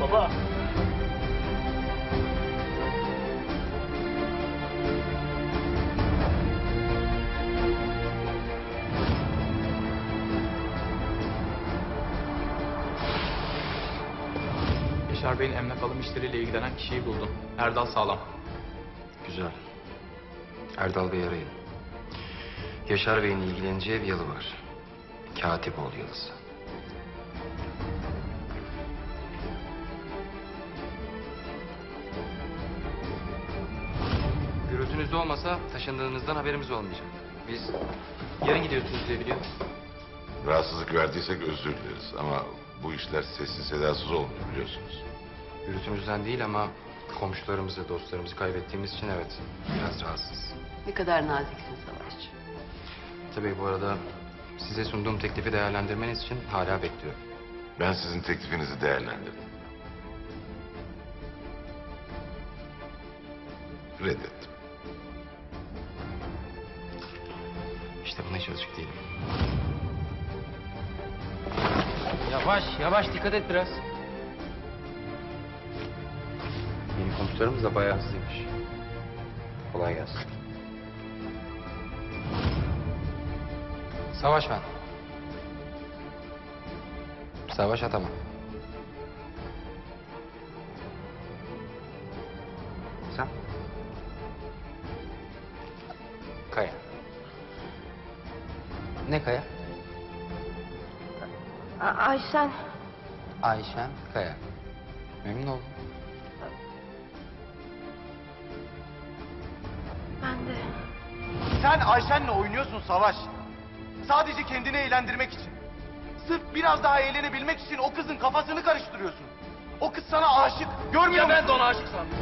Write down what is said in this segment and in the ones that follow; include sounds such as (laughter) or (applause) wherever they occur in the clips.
Baba! Yaşar Bey'in emlak alım işleriyle ilgilenen kişiyi buldum. Erdal Sağlam. Güzel. Erdal Bey'i arayın. Yaşar Bey'in ilgileneceği bir yalı var. Katipoğlu yalısı. Olmasa taşındığınızdan haberimiz olmayacak. Biz Yarın gidiyorsunuz diye biliyorum. Rahatsızlık verdiysek özür dileriz ama bu işler sessiz sedasız olmuyor biliyorsunuz. gürültünüzden değil ama komşularımızı, dostlarımızı kaybettiğimiz için evet biraz rahatsız. Ne kadar naziksin Savaşçı. Tabii bu arada size sunduğum teklifi değerlendirmeniz için hala bekliyorum. Ben sizin teklifinizi değerlendirdim. Reddettim. İşte buna hiç alışık değilim. Yavaş, yavaş dikkat et biraz. Yeni komşularımız da bayağı hızlıymış. Kolay gelsin. Savaş ben. Savaş Ataman. Ne Kaya? Ayşen. Ayşen Kaya. Memnun oldum. Ben de. Sen Ayşen'le oynuyorsun Savaş. Sadece kendini eğlendirmek için. Sırf biraz daha eğlenebilmek için o kızın kafasını karıştırıyorsun. O kız sana aşık. Görmüyor Ya ben musun? de ona aşık sandım.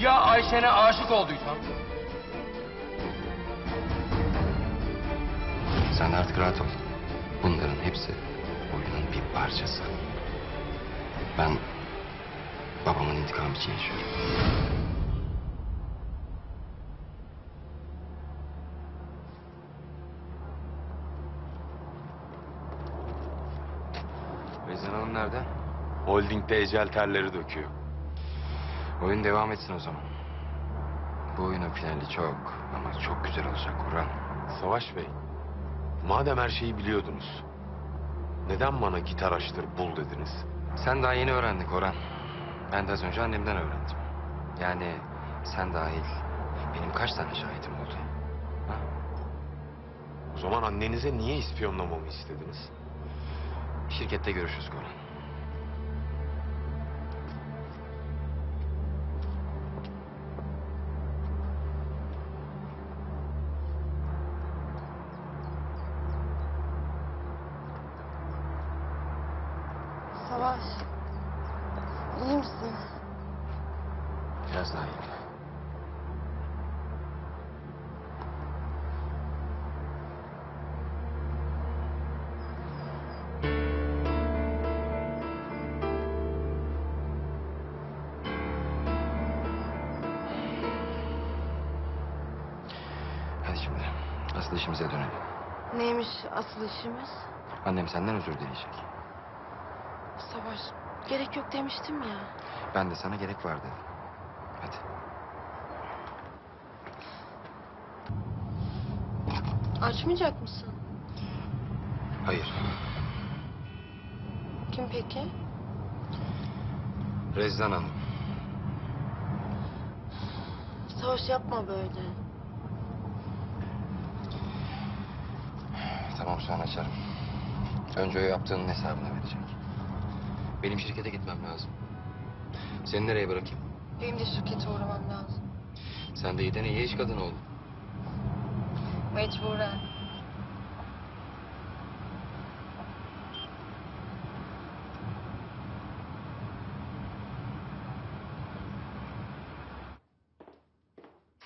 Ya Ayşen'e aşık olduysam? Sen de artık rahat ol. Bunların hepsi oyunun bir parçası. Ben babamın intikamı için yaşıyorum. Rezan Hanım nerede? Holding'de ecel terleri döküyor. Oyun devam etsin o zaman. Bu oyunun finali çok ama çok güzel olacak Kur'an. Savaş Bey, madem her şeyi biliyordunuz, neden bana gitar açtır bul dediniz? Sen daha yeni öğrendin Koran. Ben de az önce annemden öğrendim. Yani sen dahil benim kaç tane şahidim oldu? Ha? O zaman annenize niye ispiyonlamamı istediniz? Şirkette görüşürüz Koran. İyi. Hadi şimdi asıl işimize dönelim. Neymiş asıl işimiz? Annem senden özür dileyecek. Savaş. Gerek yok demiştim ya. Ben de sana gerek var dedim. Hadi. Açmayacak mısın? Hayır. Kim peki? Rezdan Hanım. Savaş yapma böyle. Tamam sonra açarım. Önce o yaptığının hesabını verecek. Benim şirkete gitmem lazım. Seni nereye bırakayım? Benim de şirkete uğramam lazım. Sen de iyiden iyi iş kadın oldun. Mecburen.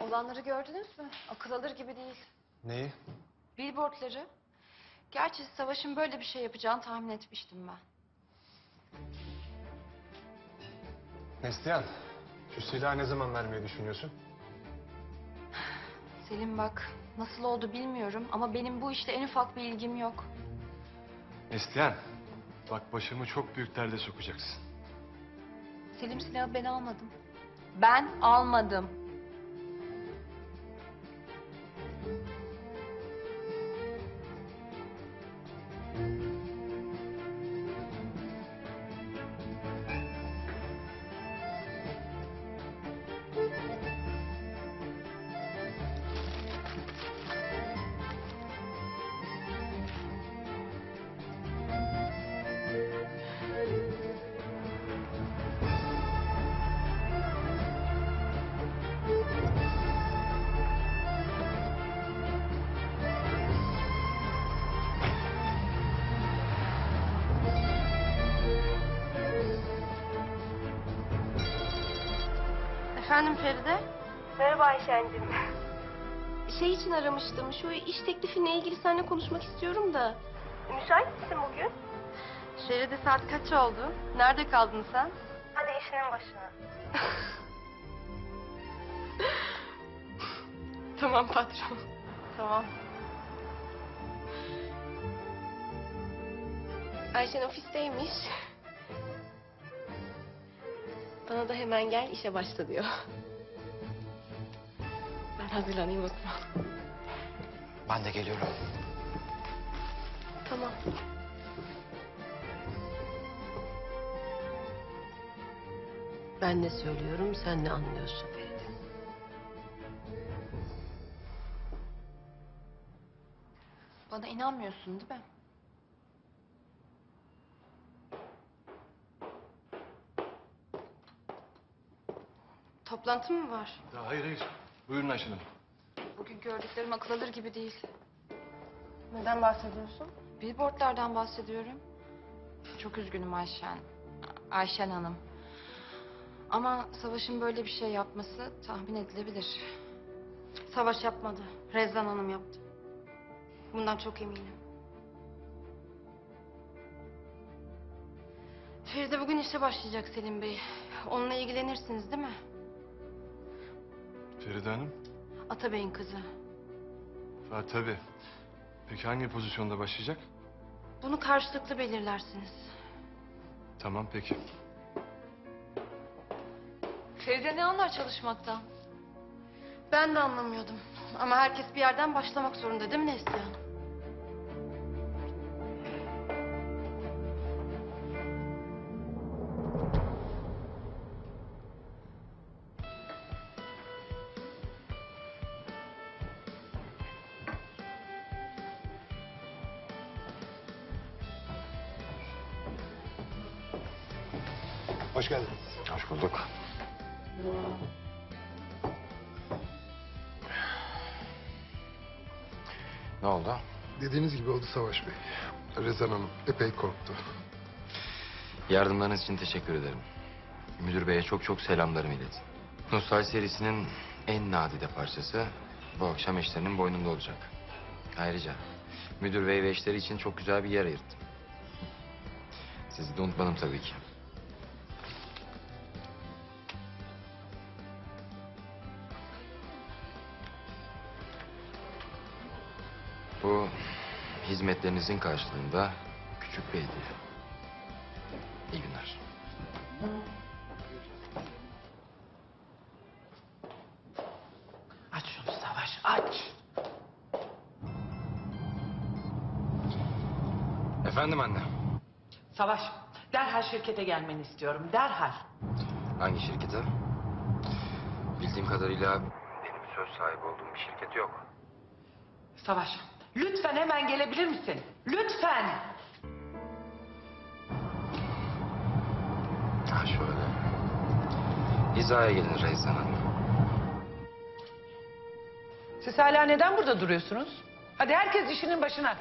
Olanları gördünüz mü? Akıl alır gibi değil. Neyi? Billboardları. Gerçi Savaş'ın böyle bir şey yapacağını tahmin etmiştim ben. Neslihan, şu silahı ne zaman vermeyi düşünüyorsun? Selim bak nasıl oldu bilmiyorum ama benim bu işte en ufak bir ilgim yok. Neslihan, bak başımı çok büyük derde sokacaksın. Selim silahı ben almadım. Ben almadım. Efendim Feride? Merhaba Ayşen'cim. (laughs) Şey için aramıştım. Şu iş teklifiyle ilgili seninle konuşmak istiyorum da. Müsait misin bugün? Feride saat kaç oldu? Nerede kaldın sen? Hadi işinin başına. (laughs) tamam patron. Tamam. Ayşen ofisteymiş. Bana da hemen gel işe başla diyor. Ben hazırlanayım o zaman. Ben de geliyorum. Tamam. Ben ne söylüyorum sen ne anlıyorsun Feride? Bana inanmıyorsun değil mi? Toplantı mı var? Ya hayır hayır. Buyurun Ayşen Hanım. Bugün gördüklerim akıl alır gibi değil. Neden bahsediyorsun? Billboardlardan bahsediyorum. Çok üzgünüm Ayşen. Ayşen Hanım. Ama Savaş'ın böyle bir şey yapması tahmin edilebilir. Savaş yapmadı. Rezan Hanım yaptı. Bundan çok eminim. Feride bugün işe başlayacak Selim Bey. Onunla ilgilenirsiniz değil mi? Feride Hanım. Atabey'in kızı. Ha tabii. Peki hangi pozisyonda başlayacak? Bunu karşılıklı belirlersiniz. Tamam peki. Feride ne anlar çalışmaktan? Ben de anlamıyordum. Ama herkes bir yerden başlamak zorunda değil mi Neslihan? Bulduk. Ne oldu? Dediğiniz gibi oldu Savaş Bey. Rezan Hanım epey korktu. Yardımlarınız için teşekkür ederim. Müdür beye çok çok selamlarımı iletin. Nostalji serisinin en nadide parçası bu akşam eşlerinin boynunda olacak. Ayrıca müdür bey ve eşleri için çok güzel bir yer ayırttım. Sizi de unutmadım tabii ki. Bu hizmetlerinizin karşılığında küçük bir hediye. İyi günler. Aç şunu Savaş, aç. Efendim anne. Savaş, derhal şirkete gelmeni istiyorum, derhal. Hangi şirkete? Bildiğim kadarıyla benim söz sahibi olduğum bir şirket yok. Savaş, lütfen hemen gelebilir misin? Lütfen. Ha şöyle. Hizaya gelin Rezan Hanım. Siz hala neden burada duruyorsunuz? Hadi herkes işinin başına.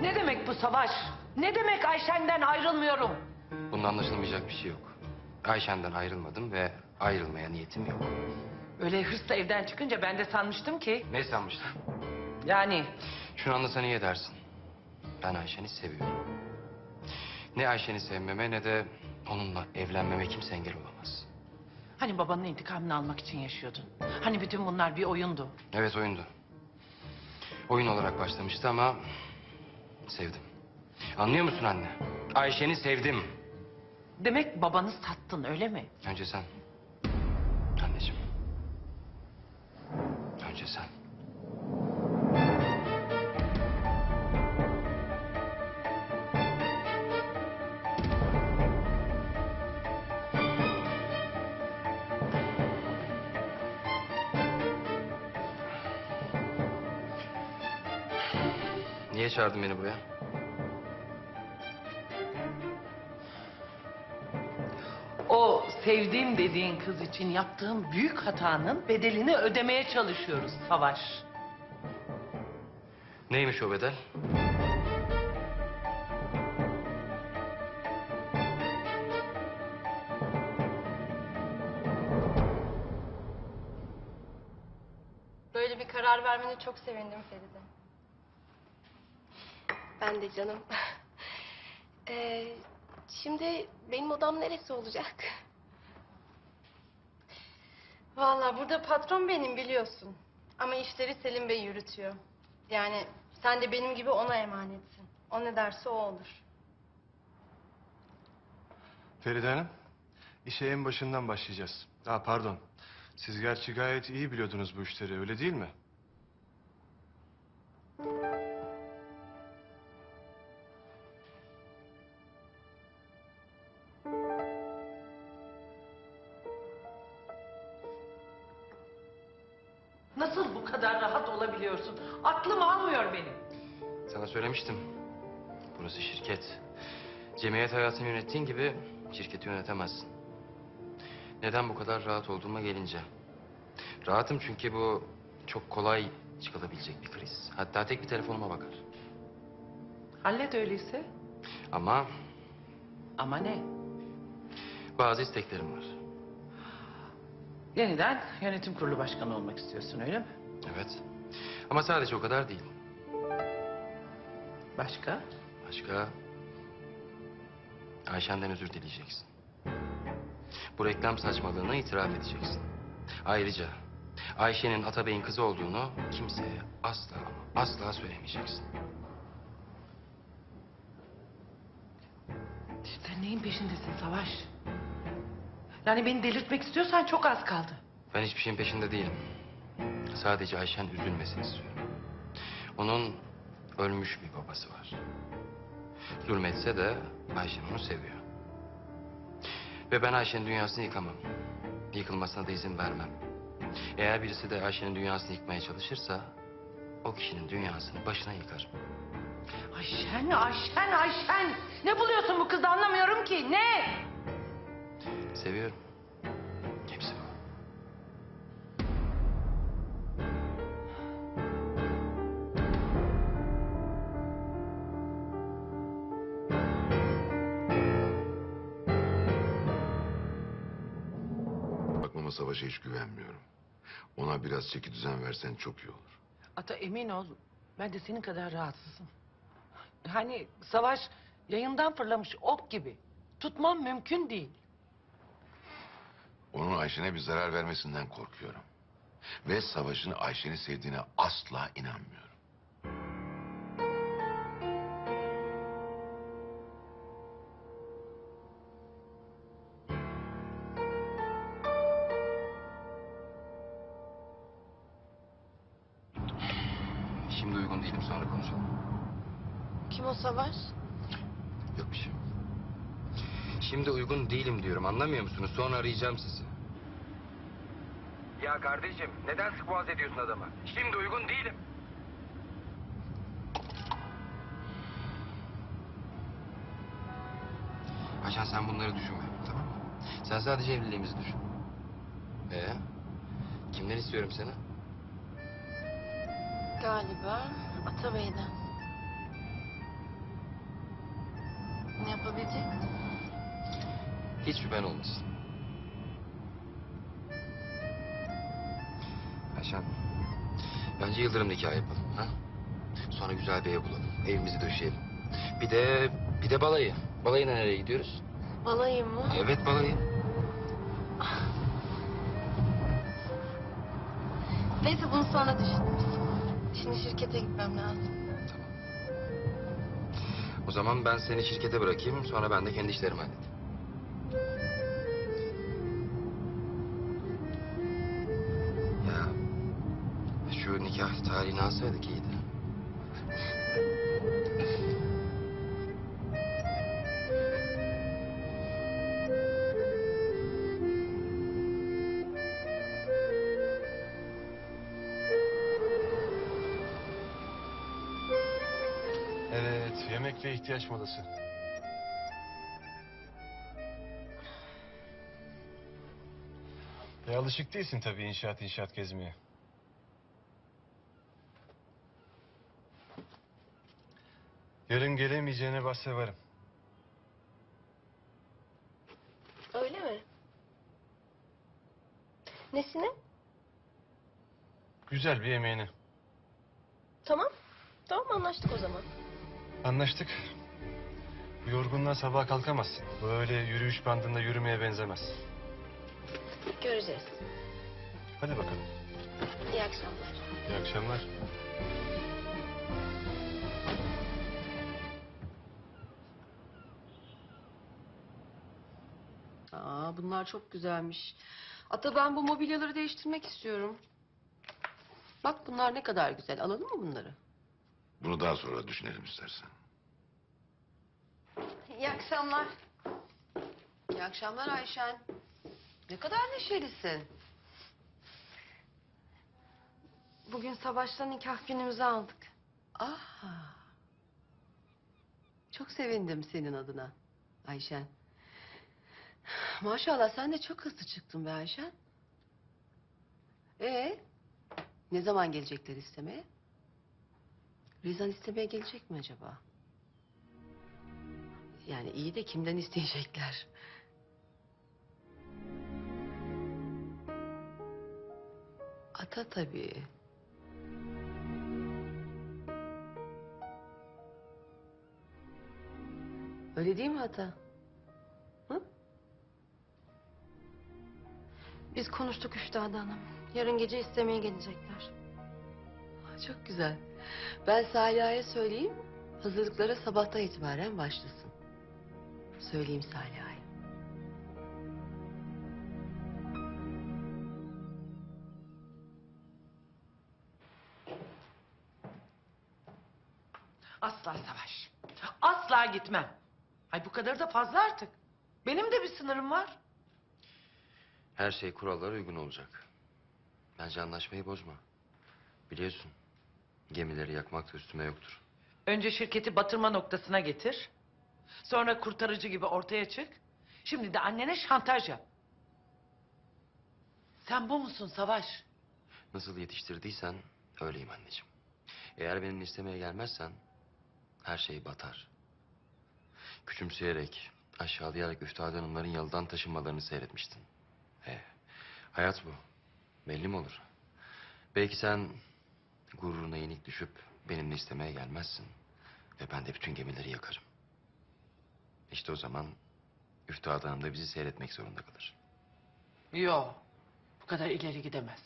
Ne demek bu savaş? Ne demek Ayşen'den ayrılmıyorum? Bunun anlaşılmayacak bir şey yok. Ayşen'den ayrılmadım ve ayrılmaya niyetim yok. Öyle hırsla evden çıkınca ben de sanmıştım ki... Ne sanmıştın? Yani Şunu anlasan iyi edersin. Ben Ayşen'i seviyorum. Ne Ayşen'i sevmeme ne de onunla evlenmeme kimse engel olamaz. hani babanın intikamını almak için yaşıyordun. Hani bütün bunlar bir oyundu. Evet oyundu. Oyun olarak başlamıştı ama sevdim. Anlıyor musun anne? Ayşen'i sevdim. Demek babanı sattın öyle mi? Önce sen. Anneciğim. Önce sen. Niye çağırdın beni buraya? Sevdiğim dediğin kız için yaptığım büyük hatanın bedelini ödemeye çalışıyoruz Savaş. Neymiş o bedel? Böyle bir karar vermene çok sevindim Feride. Ben de canım. (laughs) Ee, şimdi benim odam neresi olacak? Vallahi burada patron benim biliyorsun. Ama işleri Selim Bey yürütüyor. Yani sen de benim gibi ona emanetsin. O ne derse o olur. Feride Hanım, işe en başından başlayacağız. Ha pardon. Siz gerçi gayet iyi biliyordunuz bu işleri, öyle değil mi? Söylemiştim. Burası şirket. Cemiyet hayatını yönettiğin gibi şirketi yönetemezsin. Neden bu kadar rahat olduğuma gelince. Rahatım çünkü bu çok kolay çıkılabilecek bir kriz. Hatta tek bir telefonuma bakar. Hallet öyleyse. Ama Ama ne? bazı isteklerim var. Yeniden yönetim kurulu başkanı olmak istiyorsun öyle mi? Evet. Ama sadece o kadar değil. Başka? Başka? Ayşen'den özür dileyeceksin. Bu reklam saçmalığına itiraf edeceksin. Ayrıca Ayşe'nin Atabey'in kızı olduğunu kimseye asla ama asla söylemeyeceksin. Sen neyin peşindesin Savaş? Yani beni delirtmek istiyorsan çok az kaldı. Ben hiçbir şeyin peşinde değilim. Sadece Ayşen üzülmesini istiyorum. Onun ölmüş bir babası var. Zulmetse de Ayşen onu seviyor. Ve ben Ayşe'nin dünyasını yıkamam. Yıkılmasına da izin vermem. Eğer birisi de Ayşe'nin dünyasını yıkmaya çalışırsa... ...o kişinin dünyasını başına yıkarım. Ayşen, Ayşen, Ayşen. Ne buluyorsun bu kızda anlamıyorum ki. Ne? Seviyorum. Savaşa hiç güvenmiyorum. Ona biraz çeki düzen versen çok iyi olur. Ata emin ol. Ben de senin kadar rahatsızım. Hani Savaş yayından fırlamış ok gibi. Tutmam mümkün değil. Onun Ayşen'e bir zarar vermesinden korkuyorum. Ve savaşın Ayşen'i sevdiğine asla inanmıyorum. Şimdi uygun değilim diyorum anlamıyor musunuz? Sonra arayacağım sizi. Ya kardeşim neden sık boğaz ediyorsun adamı? Şimdi uygun değilim. Ayşen sen bunları düşünme tamam mı? Sen sadece evliliğimizi düşün. Ee, kimden istiyorum seni? Galiba Atabey'den. Ne yapabilecek? Hiç şüphen olmasın. Ayşen. Bence Yıldırım nikah yapalım. Ha? Sonra güzel bir ev bulalım. Evimizi döşeyelim. Bir de bir de balayı. Balayına nereye gidiyoruz? Balayım mı? Evet balayı. Neyse bunu sonra düşünürüz. Şimdi şirkete gitmem lazım. O zaman ben seni şirkete bırakayım. Sonra ben de kendi işlerimi halledeyim. Nikah tarihini alsaydık iyiydi. Evet, yemek ve ihtiyaç molası. E alışık değilsin tabii inşaat inşaat gezmeye. Gelemeyeceğine bahse varım. Öyle mi? Nesine? Güzel bir yemeğine. Tamam. Tamam anlaştık o zaman. Anlaştık. Bu yorgunluğa sabaha kalkamazsın. Böyle yürüyüş bandında yürümeye benzemez. Göreceğiz. Hadi bakalım. İyi akşamlar. İyi akşamlar. Aa, bunlar çok güzelmiş. Ata ben bu mobilyaları değiştirmek istiyorum. Bak bunlar ne kadar güzel. Alalım mı bunları? Bunu daha sonra düşünelim istersen. İyi akşamlar. İyi akşamlar Ayşen. Ne kadar neşelisin. Bugün Savaş'la nikah günümüzü aldık. Ah. Çok sevindim senin adına Ayşen. Maşallah sen de çok hızlı çıktın be Ayşen. Ee, ne zaman gelecekler istemeye? Rizan istemeye gelecek mi acaba? Yani iyi de kimden isteyecekler? Ata tabii. Öyle değil mi Ata? Biz konuştuk Üftade Hanım. Yarın gece istemeye gelecekler. Çok güzel. Ben Saliha'ya söyleyeyim. Hazırlıklara sabahtan itibaren başlasın. Söyleyeyim Saliha'ya. Asla savaş. Asla gitmem. Ay bu kadar da fazla artık. Benim de bir sınırım var. Her şey kurallara uygun olacak. Bence anlaşmayı bozma. Biliyorsun gemileri yakmak da üstüme yoktur. Önce şirketi batırma noktasına getir. Sonra kurtarıcı gibi ortaya çık. Şimdi de annene şantaj yap. Sen bu musun Savaş? Nasıl yetiştirdiysen öyleyim anneciğim. Eğer benimle istemeye gelmezsen her şey batar. Küçümseyerek, aşağılayarak Üftade Hanımların yalıdan taşınmalarını seyretmiştin. E, hayat bu. Belli mi olur? Belki sen gururuna yenik düşüp benimle istemeye gelmezsin. Ve ben de bütün gemileri yakarım. İşte o zaman Üftade Hanım da bizi seyretmek zorunda kalır. Yo. Bu kadar ileri gidemez.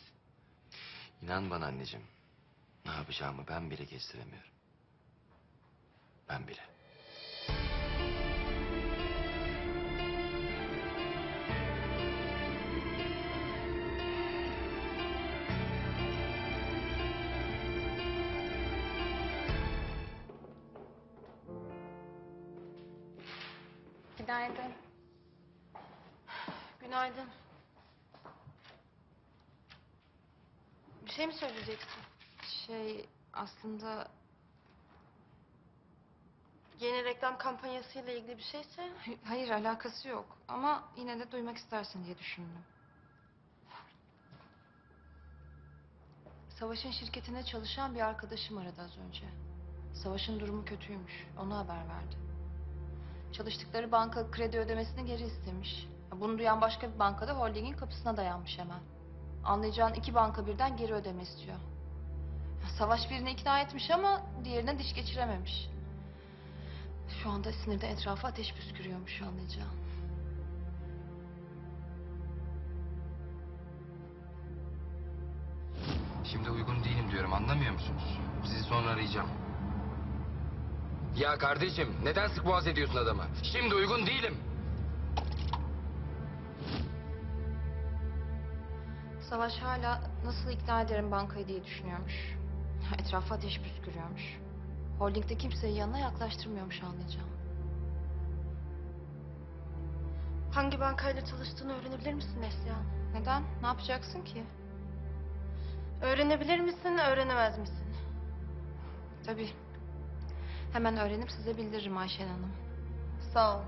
İnan bana anneciğim. Ne yapacağımı ben bile kestiremiyorum. Ben bile. Günaydın. Günaydın. Bir şey mi söyleyeceksin? Şey aslında Yeni reklam kampanyasıyla ilgili bir şeyse? hayır alakası yok. Ama yine de duymak istersin diye düşündüm. Savaş'ın şirketine çalışan bir arkadaşım aradı az önce. Savaş'ın durumu kötüymüş. Onu haber verdi. Çalıştıkları banka kredi ödemesini geri istemiş. Bunu duyan başka bir bankada holdingin kapısına dayanmış hemen. Anlayacağın iki banka birden geri ödeme istiyor. Savaş birini ikna etmiş ama diğerine diş geçirememiş. Şu anda sinirde etrafa ateş püskürüyormuş anlayacağın. Şimdi uygun değilim diyorum anlamıyor musunuz? Sizi sonra arayacağım. Ya kardeşim neden sık boğaz ediyorsun adamı? Şimdi uygun değilim. Savaş hala nasıl ikna ederim bankayı diye düşünüyormuş. Etrafa ateş püskürüyormuş. Holdingde kimseyi yanına yaklaştırmıyormuş anlayacağım. Hangi bankayla çalıştığını öğrenebilir misin Neslihan? Neden? Ne yapacaksın ki? Öğrenebilir misin, öğrenemez misin? Tabii. Hemen öğrenip size bildiririm Ayşen Hanım. Sağ ol.